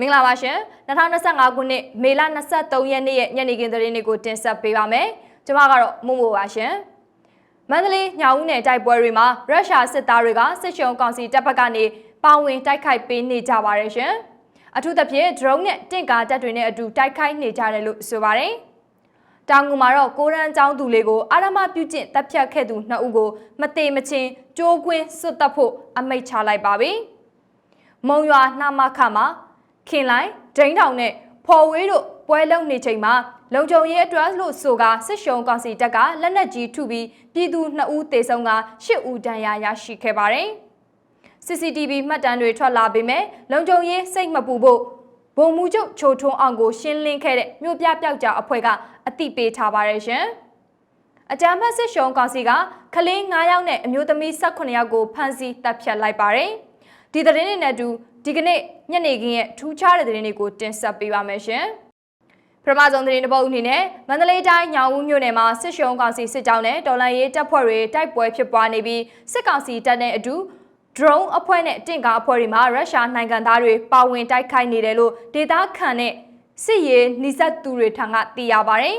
မင်္ဂလာပါရှင်2025ခုနှစ်မေလ23ရက်နေ့ရဲ့ညနေခင်းသတင်းတွေကိုတင်ဆက်ပေးပါမယ်ကျွန်မကတော့မို့မို့ပါရှင်မန္တလေးညောင်ဦးနယ်တိုက်ပွဲတွေမှာရုရှားစစ်သားတွေကစစ်ရှုံကောင်စီတပ်ဖက်ကနေပါဝင်တိုက်ခိုက်ပေးနေကြပါတယ်ရှင်အထူးသဖြင့် drone နဲ့တင့်ကာတပ်တွေနဲ့အတူတိုက်ခိုက်နေကြတယ်လို့ဆိုပါတယ်တောင်ငူမှာတော့ကိုရန်ចောင်းသူလေးကိုအာရမပြုကျင့်တပ်ဖြတ်ခဲ့သူနှစ်ဦးကိုမသေးမချင်းကြိုးကွင်းစွတ်တက်ဖို့အမိန့်ချလိုက်ပါပြီမုံရွာနှမခမှာ ခင်လိုက်ဒိန်းတောင်နဲ့ဖော်ဝေးတို့ပွဲလုံနေချိန်မှာလုံခြုံရေးအတွက်လို့ဆိုကစစ်ရှုံကောင်စီတပ်ကလက်နက်ကြီးထုပြီးပြည်သူ2ဦးသေဆုံးက8ဦးဒဏ်ရာရရှိခဲ့ပါတယ်။ CCTV မှတ်တမ်းတွေထွက်လာပေမဲ့လုံခြုံရေးစိတ်မပူဖို့ဗိုလ်မှူးချုပ်ချိုထွန်းအောင်ကိုရှင်းလင်းခဲ့တဲ့မြို့ပြပျောက်ကြားအဖွဲ့ကအတိပေးထားပါတယ်ရှင်။အကြမ်းဖက်စစ်ရှုံကောင်စီကကလေး9ယောက်နဲ့အမျိုးသမီး18ယောက်ကိုဖမ်းဆီးတပ်ဖြတ်လိုက်ပါတယ်။ဒီသတင်းတွေနဲ့အတူ ဒီကနေ့ညနေခင်းရဲ့ထူးခြားတဲ့သတင်းတွေကိုတင်ဆက်ပေးပါမယ်ရှင်။ပထမဆုံးသတင်းတစ်ပုဒ်အနေနဲ့မန္တလေးတိုင်းညောင်ဦးမြို့နယ်မှာစစ်ရှုံကောင်စီစစ်ကြောင်းနဲ့တော်လန်ရေးတပ်ဖွဲ့တွေတိုက်ပွဲဖြစ်ပွားနေပြီးစစ်ကောင်စီတပ်နဲ့အတူ drone အဖွဲ့နဲ့တင့်ကားအဖွဲ့တွေမှာရုရှားနိုင်ငံသားတွေပါဝင်တိုက်ခိုက်နေတယ်လို့ဒေတာခန်နဲ့စစ်ရေးနှိစက်သူတွေထံကသိရပါတယ်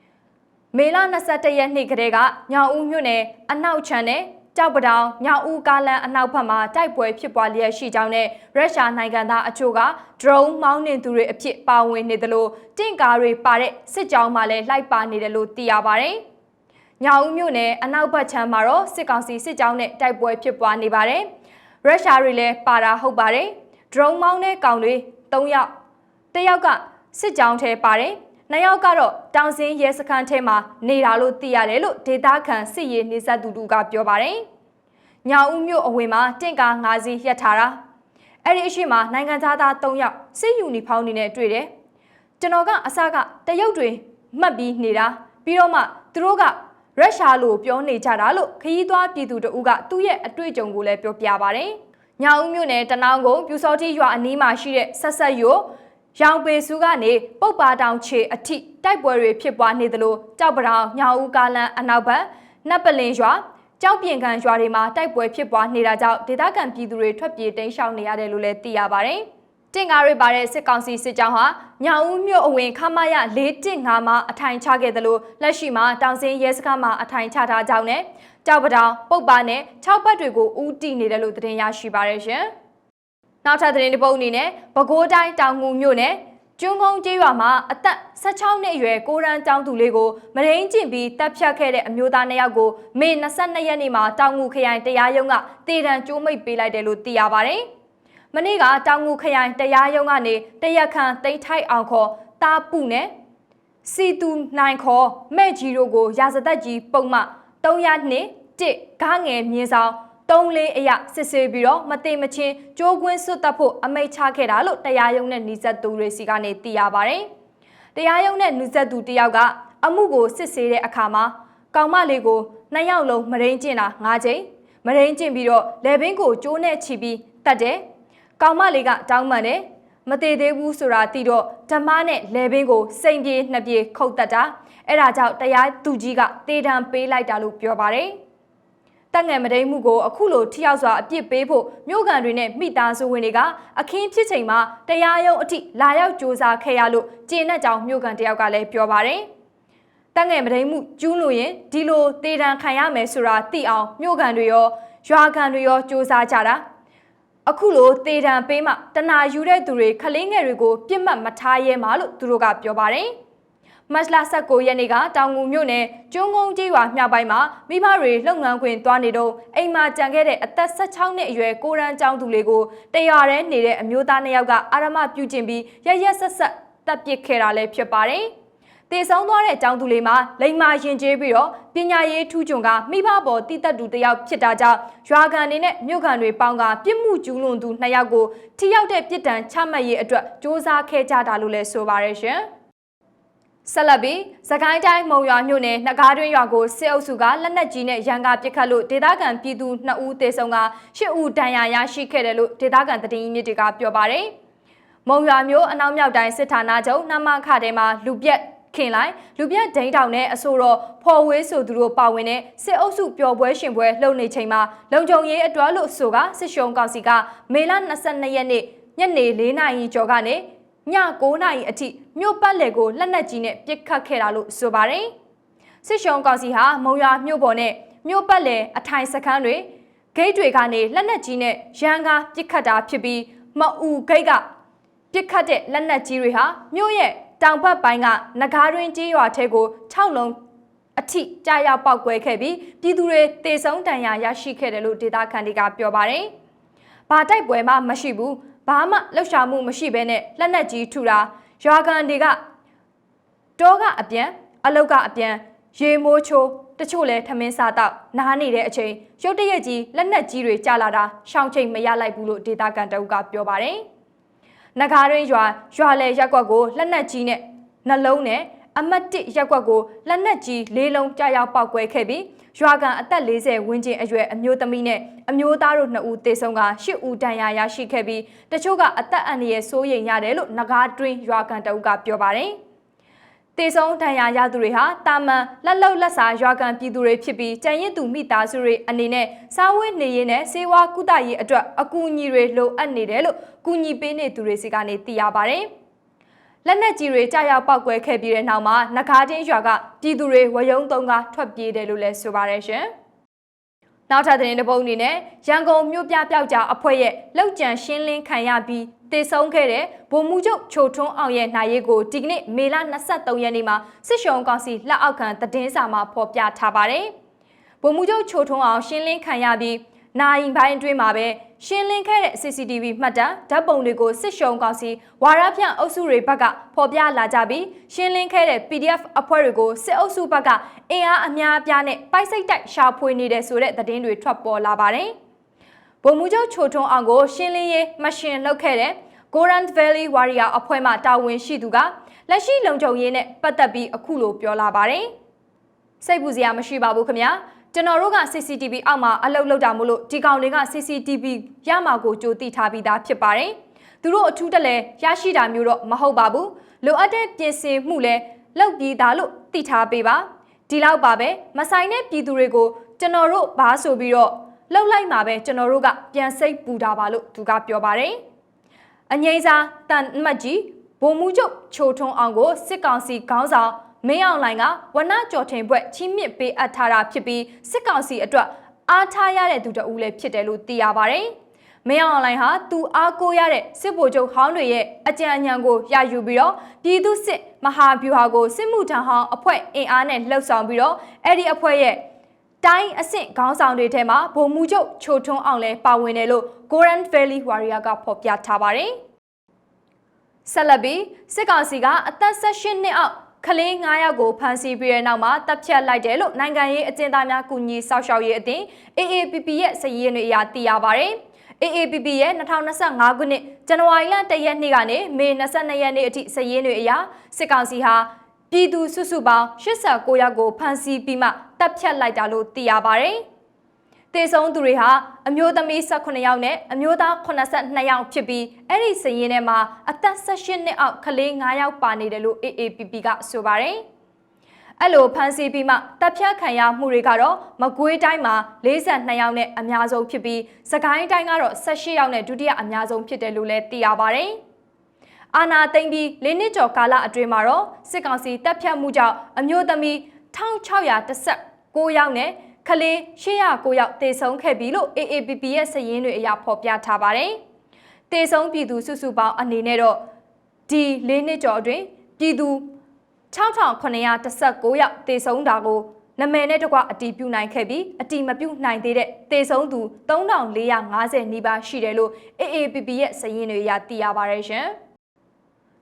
။မေလ21ရက်နေ့ကတည်းကညောင်ဦးမြို့နယ်အနောက်ချမ်းနဲ့ ကြောက်ပတောင်ညောင်ဦးကားလန်အနောက်ဘက်မှာတိုက်ပွဲဖြစ်ပွားလျက်ရှိကြောင်းနဲ့ရုရှားနိုင်ငံသားအချို့က drone မောင်းနှင်သူတွေအဖြစ်ပါဝင်နေတယ်လို့တင့်ကားတွေပါတဲ့စစ်ကြောင်းမှလည်းလိုက်ပါနေတယ်လို့သိရပါတယ်။ညောင်ဦးမြို့နယ်အနောက်ဘက်ခြမ်းမှာတော့စစ်ကောင်စီစစ်ကြောင်းနဲ့တိုက်ပွဲဖြစ်ပွားနေပါတယ်။ရုရှားတွေလည်းပါတာဟုတ်ပါတယ်။ drone မောင်းတဲ့ကောင်တွေ၃ယောက်တစ်ယောက်ကစစ်ကြောင်းထဲပါတယ်။ နှစ်ယောက်ကတော့တောင်စင်းရဲစခန်းထဲမှာနေတာလို့သိရတယ်လို့ဒေတာခန်စစ်ရေးနေဆက်သူတူကပြောပါတယ်။ညောင်ဦးမြို့အဝင်မှာတင့်ကား၅စီးရပ်ထားတာ။အဲ့ဒီအရှိမနိုင်ငံသားသား၃ယောက်စစ်ယူနီဖောင်းနေနဲ့တွေ့တယ်။ကျွန်တော်ကအစကတရုတ်တွေမှတ်ပြီးနေတာပြီးတော့မှသူတို့ကရုရှားလိုပြောနေကြတာလို့ခရီးသွားပြည်သူတအုပ်ကသူ့ရဲ့အတွေ့အကြုံကိုလည်းပြောပြပါတယ်။ညောင်ဦးမြို့နယ်တနောင်းကိုပြူစောတိရွာအနီးမှာရှိတဲ့ဆက်ဆက်ရို ရောင်ပေစုကနေပုတ်ပါတောင်ချေအထိတိုက်ပွဲတွေဖြစ်ပွားနေသလိုကြောက်ပတောင်ညောင်ဦးကားလန်အနောက်ဘက်နတ်ပလင်ရွာကြောက်ပြင်ကန်ရွာတွေမှာတိုက်ပွဲဖြစ်ပွားနေတာကြောင့်ဒေသခံပြည်သူတွေထွက်ပြေးတိမ်းရှောင်နေရတယ်လို့လည်းသိရပါတယ်။တင့်ကားတွေပါတဲ့စစ်ကောင်စီစစ်ကြောင်းဟာညောင်ဦးမြို့အဝင်ခမရ415မှာအထိုင်ချခဲ့တယ်လို့လက်ရှိမှာတောင်စင်းရဲစခန်းမှာအထိုင်ချထားကြောင်းနဲ့ကြောက်ပတောင်ပုတ်ပါနဲ့6ဘက်တွေကိုဦးတည်နေတယ်လို့သတင်းရရှိပါရရှင်။ နောက်ထပ်သတင်းတစ်ပုဒ်အနေနဲ့ပဲခူးတိုင်းတောင်ငူမြို့နယ်ကျွန်းကုန်းကျေးရွာမှာအသက်16နှစ်အရွယ်ကိုရန်ကျောင်းသူလေးကိုမရင်းကျင်ပြီးတပ်ဖြတ်ခဲ့တဲ့အမျိုးသားနှစ်ယောက်ကိုမေ22ရက်နေ့မှာတောင်ငူခရိုင်တရားရုံးကတေတံကျိုးမိတ်ပေးလိုက်တယ်လို့သိရပါတယ်။မနေ့ကတောင်ငူခရိုင်တရားရုံးကနေတရက်ခန့်တိတ်ထိုက်အောင်ခေါ်တာပုနဲ့စီတူနိုင်ခေါ်မဲ့ကြီးတို့ကိုရာဇသက်ကြီးပုံမှ302 1ဂငယ်မြင်းဆောင် တုံးလေးအရစစ်ဆေးပြီးတော့မတိမချင်းကြိုးကွင်းစွတ်တက်ဖို့အမိတ်ချခဲ့တာလို့တရားရုံးနဲ့နှိစက်သူတွေစီကနေသိရပါတယ်။တရားရုံးနဲ့နှိစက်သူတယောက်ကအမှုကိုစစ်ဆေးတဲ့အခါမှာကောင်မလေးကိုနှစ်ယောက်လုံးမရင်းကျင်တာ၅ချိန်မရင်းကျင်ပြီးတော့လေဘင်းကိုကျိုးနဲ့ချီပြီးတတ်တယ်။ကောင်မလေးကတောင်းပန်တယ်မသေးသေးဘူးဆိုတာသိတော့ဓမ္မနဲ့လေဘင်းကိုစိန်ပြေနှစ်ပြေခုတ်တက်တာအဲ့ဒါကြောင့်တရားသူကြီးကတေတံပေးလိုက်တာလို့ပြောပါတယ်။ တက်ငယ်မတိန်မှုကိုအခုလိုထိရောက်စွာအပြစ်ပေးဖို့မြို့ကန်တွေနဲ့မိသားစုဝင်တွေကအခင်းဖြစ်ချိန်မှာတရားရုံးအထိလာရောက်ကြိုးစားခဲ့ရလို့ကျေနပ်ကြောင်းမြို့ကန်တယောက်ကလည်းပြောပါတယ်။တက်ငယ်မတိန်မှုကျူးလို့ရင်ဒီလိုတေတံခံရမယ်ဆိုတာသိအောင်မြို့ကန်တွေရောရွာကန်တွေရောကြိုးစားကြတာအခုလိုတေတံပေးမှတနာယူတဲ့သူတွေခလင်းငယ်တွေကိုပြစ်မှတ်မထားရဲမှာလို့သူတို့ကပြောပါတယ်။ မတ်လ19ရက်နေ့ကတောင်ငူမြို့နယ်ကျွန်းကုန်းကြီးရွာမြောက်ပိုင်းမှာမိဘတွေလှုပ်ငန်းခွင်သွားနေတော့အိမ်မှာကြံခဲ့တဲ့အသက်16နှစ်အရွယ်ကိုရန်ကျောင်းသူလေးကိုတရွာထဲနေတဲ့အမျိုးသားနှစ်ယောက်ကအာရမပြုကျင့်ပြီးရရက်ဆက်ဆက်တပ်ပစ်ခဲ့တာလည်းဖြစ်ပါတယ်။တေဆုံးသွားတဲ့ကျောင်းသူလေးမှာလိမ္မာရင်ကျေးပြီးတော့ပညာရေးထူးချွန်ကမိဘပေါ်တည်တတ်သူတယောက်ဖြစ်တာကြောင့်ရွာကန်တွေနဲ့မြို့ကန်တွေပေါင်းကပြစ်မှုကျူးလွန်သူနှစ်ယောက်ကိုထိရောက်တဲ့ပြစ်ဒဏ်ချမှတ်ရေးအတွက်စ조사ခဲ့ကြတာလို့လည်းဆိုပါရရှင်။ ဆက်လက်ပြီးစကိုင်းတိုင်းမုံရွာမြို့နယ်နှကားတွင်းရွာကိုစစ်အုပ်စုကလက်နက်ကြီးနဲ့ရန်ကားပစ်ခတ်လို့ဒေသခံပြည်သူ2ဦးသေဆုံးက10ဦးဒဏ်ရာရရှိခဲ့တယ်လို့ဒေသခံသတင်းရင်းမြစ်တွေကပြောပါတယ်။မုံရွာမြို့အနောက်မြောက်တိုင်းစစ်ဌာနချုပ်နမခထဲမှာလူပြက်ခင်လိုက်လူပြက်ဒိန်းတောင်နဲ့အဆိုတော်ဖော်ဝေးဆိုသူတို့ပါဝင်တဲ့စစ်အုပ်စုပျော်ပွဲရှင်ပွဲလှုပ်နေချိန်မှာလုံခြုံရေးအတွက်လို့ဆိုကစစ်ရှုံကောင်စီကမေလ22ရက်နေ့ညနေ၄နာရီကျော်ကနေ ည9နာရီအထိမြို့ပတ်လည်ကိုလက်နက်ကြီးနဲ့ပစ်ခတ်ခဲ့တာလို့ဆိုပါတယ်။စစ်ရှုံကောင်စီဟာမုံရွာမြို့ပေါ်နဲ့မြို့ပတ်လည်အထိုင်စခန်းတွေဂိတ်တွေကနေလက်နက်ကြီးနဲ့ရန်ကားပစ်ခတ်တာဖြစ်ပြီးမအူဂိတ်ကပစ်ခတ်တဲ့လက်နက်ကြီးတွေဟာမြို့ရဲ့တောင်ဘက်ပိုင်းကနဂါးတွင်ကြီးရွာထဲကို6လုံးအထိကြာရောက်ပောက်ကွဲခဲ့ပြီးပြည်သူတွေတေဆုံးတန်ရာရရှိခဲ့တယ်လို့ဒေတာခန်တွေကပြောပါတယ်။ဘာတိုက်ပွဲမှမရှိဘူး ဘာမှလှုပ်ရှားမှုမရှိဘဲနဲ့လက်နက်ကြီးထူတာရွာကန်တွေကတောကအပြန်အလုတ်ကအပြန်ရေမိုးချိုးတချို့လဲထမင်းစားတော့နားနေတဲ့အချိန်ရုတ်တရက်ကြီးလက်နက်ကြီးတွေကျလာတာရှောင်းချိန်မရလိုက်ဘူးလို့ဒေတာကန်တအုပ်ကပြောပါတယ်။နဂါရင်းရွာရွာလေရက်ကွက်ကိုလက်နက်ကြီးနဲ့နှလုံးနဲ့အမတ်တစ်ရက်ကွက်ကိုလက်နက်ကြီးလေးလုံးကြာရောက်ပောက်ကွဲခဲ့ပြီး ရွာကန်အသက်40ဝန်းကျင်အရွယ်အမျိုးသမီးနဲ့အမျိုးသားတို့2ဦးသေဆုံးက10ဦးဒဏ်ရာရရှိခဲ့ပြီးတချို့ကအသက်အန္တရာယ်စိုးရိမ်ရတယ်လို့နဂါတွင်းရွာကန်တအုပ်ကပြောပါတယ်။တေဆုံးဒဏ်ရာရသူတွေဟာတာမန်လက်လုံလက်စာရွာကန်ပြည်သူတွေဖြစ်ပြီးကြံရစ်သူမိသားစုတွေအနေနဲ့စားဝတ်နေရေးနဲ့စေဝါကုသရေးအတွက်အကူအညီတွေလိုအပ်နေတယ်လို့ကူညီပေးနေသူတွေစီကနေသိရပါတယ်။ လက်နက်ကြီးတွေကြာရောက်ပောက်ကွဲခဲ့ပြီးတဲ့နောက်မှာနဂါးချင်းရွာကပြည်သူတွေဝယုံသုံးကထွက်ပြေးတယ်လို့လည်းဆိုပါတယ်ရှင်။နောက်ထပ်သတင်းတစ်ပုဒ်အနေနဲ့ရန်ကုန်မြို့ပြပျောက်ကြားအဖွဲ့ရဲ့လောက်ကျန်ရှင်းလင်းခံရပြီးတေဆုံးခဲ့တဲ့ဗိုလ်မှူးချုပ်ချိုထွန်းအောင်ရဲ့နိုင်ရေးကိုဒီကနေ့မေလ23ရက်နေ့မှာစစ်ရှုံကောင်စီလက်အောက်ခံသတင်းစာမှာဖော်ပြထားပါတယ်။ဗိုလ်မှူးချုပ်ချိုထွန်းအောင်ရှင်းလင်းခံရပြီး နိုင်ပိုင်းအတွင်းမှာပဲရှင်းလင်းခဲ့တဲ့ CCTV မှတ်တမ်းဓာတ်ပုံတွေကိုစစ်ရှုံကောင်စီဝါရဖြန့်အုပ်စုတွေဘက်ကဖော်ပြလာကြပြီးရှင်းလင်းခဲ့တဲ့ PDF အဖွဲ့တွေကိုစစ်အုပ်စုဘက်ကအင်အားအများအပြားနဲ့ပိုက်စိတ်တိုက်ရှာဖွေနေတဲ့ဆိုတဲ့သတင်းတွေထွက်ပေါ်လာပါတယ်။ဗိုလ်မှူးချုပ်ချိုထွန်းအောင်ကိုရှင်းလင်းရေးမရှင်လုပ်ခဲ့တဲ့ Goran Valley Warrior အဖွဲ့မှတာဝန်ရှိသူကလက်ရှိလုံခြုံရေးနဲ့ပတ်သက်ပြီးအခုလိုပြောလာပါတယ်။စိတ်ပူစရာမရှိပါဘူးခင်ဗျာ။ ကျွန်တော်တို့က CCTV အောက်မှာအလုပ်လုပ်တာမို့လို့ဒီကောင်တွေက CCTV ရမှာကိုကြိုသိထားပြီးသားဖြစ်ပါတယ်။သူတို့အထူးတလဲရရှိတာမျိုးတော့မဟုတ်ပါဘူး။လိုအပ်တဲ့ပြင်ဆင်မှုလဲလုပ်ပြီးသားလို့သိထားပေးပါ။ဒီလောက်ပါပဲမဆိုင်တဲ့ပြည်သူတွေကိုကျွန်တော်တို့ဘာဆိုပြီးတော့လှုပ်လိုက်မှာပဲကျွန်တော်တို့ကပြန်စိတ်ပူတာပါလို့သူကပြောပါတယ်။အငိမ့်စာတန်မတ်ကြီးဗိုလ်မှူးချုပ်ချိုထွန်းအောင်ကိုစစ်ကောင်စီခေါင်းဆောင် မင်းအောင်လှိုင်ကဝနကြော်ထင်ဘွဲ့ချီးမြှင့်ပေးအပ်ထားတာဖြစ်ပြီးစစ်ကောင်စီအတွက်အားထားရတဲ့သူတဦးလည်းဖြစ်တယ်လို့သိရပါတယ်။မင်းအောင်လှိုင်ဟာသူအားကိုးရတဲ့စစ်ဗိုလ်ချုပ်ဟောင်းတွေရဲ့အကြံဉာဏ်ကိုရယူပြီးတော့ပြည်သူစစ်မဟာဗျူဟာကိုစစ်မှုထမ်းဟောင်းအဖွဲ့အင်အားနဲ့လှုပ်ဆောင်ပြီးတော့အဲ့ဒီအဖွဲ့ရဲ့တိုင်းအဆင့်ခေါင်းဆောင်တွေထဲမှာဗိုလ်မှူးချုပ်ချိုထွန်းအောင်လည်းပါဝင်တယ်လို့ Goran Valley Warrior ကဖော်ပြထားပါတယ်။ဆက်လက်ပြီးစစ်ကောင်စီကအသက်18နှစ်အောက် ကလေး9ယောက်ကိုဖမ်းဆီးပြီးတဲ့နောက်မှာတပ်ဖြတ်လိုက်တယ်လို့နိုင်ငံရေးအကျဉ်းသားများကူညီစောင့်ရှောက်ရေးအသင်း AAPP ရဲ့စည်ရင်းတွေအရသိရပါဗျ။ AAPP ရဲ့2025ခုနှစ်ဇန်နဝါရီလ1ရက်နေ့ကနေမေ22ရက်နေ့အထိစည်ရင်းတွေအရစစ်ကောင်စီဟာပြည်သူစုစုပေါင်း89ယောက်ကိုဖမ်းဆီးပြီးမှတပ်ဖြတ်လိုက်တာလို့သိရပါဗျ။ တေဆုံးသူတွေဟာအမျိုးသမီး18ယောက်နဲ့အမျိုးသား82ယောက်ဖြစ်ပြီးအဲ့ဒီစည်ရင်းထဲမှာအသက်18နှစ်အောက်ကလေး9ယောက်ပါနေတယ်လို့ AAPP ကဆိုပါတယ်။အဲ့လိုဖမ်းဆီးပြီးမှတပ်ဖြတ်ခံရမှုတွေကတော့မကွေးတိုင်းမှာ42ယောက်နဲ့အများဆုံးဖြစ်ပြီးစကိုင်းတိုင်းကတော့18ယောက်နဲ့ဒုတိယအများဆုံးဖြစ်တယ်လို့လည်းသိရပါတယ်။အာနာသိမ့်ပြီး၄နှစ်ကျော်ကာလအတွင်းမှာတော့စစ်ကောင်စီတပ်ဖြတ်မှုကြောင့်အမျိုးသမီး1619ယောက်နဲ့ ကလေး809ယောက်တေဆုံးခဲ့ပြီလို့ AAPP ရဲ့စာရင်းတွေအရဖော်ပြထားပါတယ်။တေဆုံးပြည်သူစုစုပေါင်းအနေနဲ့တော့ဒီ၄နှစ်ကျော်အတွင်းပြည်သူ6919ယောက်တေဆုံးတာကိုနမယ်နဲ့တကွအတီးပြုနိုင်ခဲ့ပြီးအတီးမပြုနိုင်သေးတဲ့တေဆုံးသူ3450နီးပါးရှိတယ်လို့ AAPP ရဲ့စာရင်းတွေအရသိရပါတယ်ရှင်။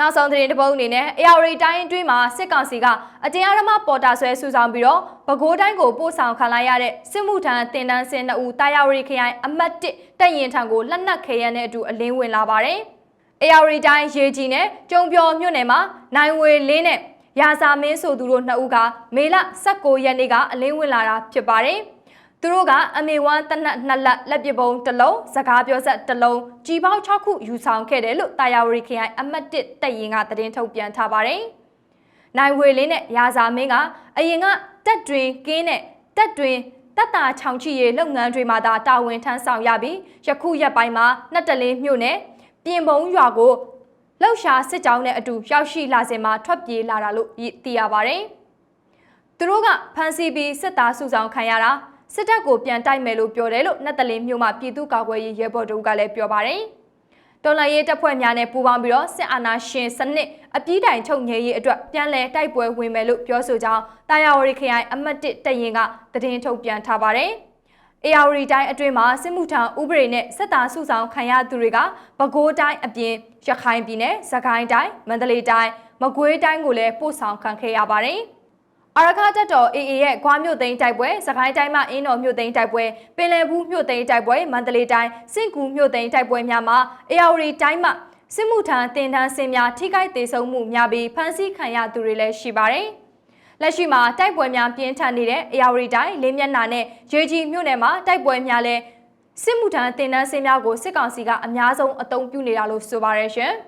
နောက်ဆုံးသတင်းတစ်ပုဒ်အနေနဲ့ AR တိုင်းအတွင်းမှာစစ်ကောင်စီကအတင်းအဓမ္မပေါ်တာဆွဲဆူဆောင်ပြီးတော့ပဲခူးတိုင်းကိုပို့ဆောင်ခံလိုက်ရတဲ့စစ်မှုထမ်းတင်တန်းစင်2ဦးတာယာဝတီခရိုင်အမှတ်1တပ်ရင်ထံကိုလက်နက်ခဲယမ်းနဲ့အတူအလင်းဝင်လာပါတယ်။ AR တိုင်းရေကြီးနဲ့ကျုံပြော်မြို့နယ်မှာနိုင်ဝေလင်းနဲ့ရာဇာမင်းဆိုသူတို့နှစ်ဦးကမေလ19ရက်နေ့ကအလင်းဝင်လာတာဖြစ်ပါတယ်။ သူတို့ကအမေဝမ်းတနက်နှစ်လက်လက်ပပုံတစ်လုံးစကားပြောဆက်တစ်လုံးကြီးပေါင်း6ခုယူဆောင်ခဲ့တယ်လို့တာယာဝတီခရိုင်အမှတ်1တပ်ရင်ကသတင်းထုတ်ပြန်ထားပါတယ်။နိုင်ဝေလင်းနဲ့ရာဇာမင်းကအရင်ကတက်တွင်ကင်းနဲ့တက်တွင်တက်တာချောင်ချီရေလုပ်ငန်းတွေမှာသာတာဝန်ထမ်းဆောင်ရပြီးယခုရက်ပိုင်းမှာနှစ်တလင်းမြို့နယ်ပပြင်ပုံရွာကိုလှောက်ရှားစစ်ကြောင်းနဲ့အတူရောက်ရှိလာစဉ်မှာထွက်ပြေးလာတာလို့သိရပါတယ်။သူတို့ကဖမ်းဆီးပြီးစစ်သားစုဆောင်ခံရတာ စစ်တပ်ကိုပြန်တိုက်မယ်လို့ပြောတယ်လို့နှက်တလင်းမြို့မှာပြည်သူ့ကာကွယ်ရေးရဲဘော်တို့ကလည်းပြောပါတယ်။တော်လှန်ရေးတပ်ဖွဲ့များနဲ့ပူးပေါင်းပြီးတော့စစ်အာဏာရှင်စနစ်အပြည့်တိုင်ချုပ်ငြိမ်းရေးအတွက်ပြန်လည်တိုက်ပွဲဝင်မယ်လို့ပြောဆိုကြောင်းတာယာဝရီခရိုင်အမတ်1တရင်ကသတင်းထုတ်ပြန်ထားပါတယ်။ AR တိုင်းအတွင်းမှာစစ်မှုထမ်းဥပဒေနဲ့စစ်သားစုဆောင်ခံရသူတွေကပဲခူးတိုင်းအပြင်ရခိုင်ပြည်နယ်၊စကိုင်းတိုင်း၊မန္တလေးတိုင်း၊မကွေးတိုင်းကိုလည်းပို့ဆောင်ခံခဲ့ရပါတယ်။ အာရခတပ်တော် AA ရဲ့ဂွားမြို့သိမ်းတိုက်ပွဲ၊စကိုင်းတိုင်းမှာအင်းတော်မြို့သိမ်းတိုက်ပွဲ၊ပင်လယ်ဘူးမြို့သိမ်းတိုက်ပွဲ၊မန္တလေးတိုင်းစင့်ကူမြို့သိမ်းတိုက်ပွဲများမှာ AR တိုင်းမှာစစ်မှုထမ်းတင်တန်းစင်များထိခိုက်ဒေဆုံးမှုများပြီးဖမ်းဆီးခံရသူတွေလည်းရှိပါတယ်။လက်ရှိမှာတိုက်ပွဲများပြင်းထန်နေတဲ့ AR တိုင်းလေးမျက်နှာနဲ့ရေကြီးမြို့နယ်မှာတိုက်ပွဲများလည်းစစ်မှုထမ်းတင်တန်းစင်များကိုစစ်ကောင်စီကအများဆုံးအသုံးပြုနေတာလို့ဆိုပါရရှင်။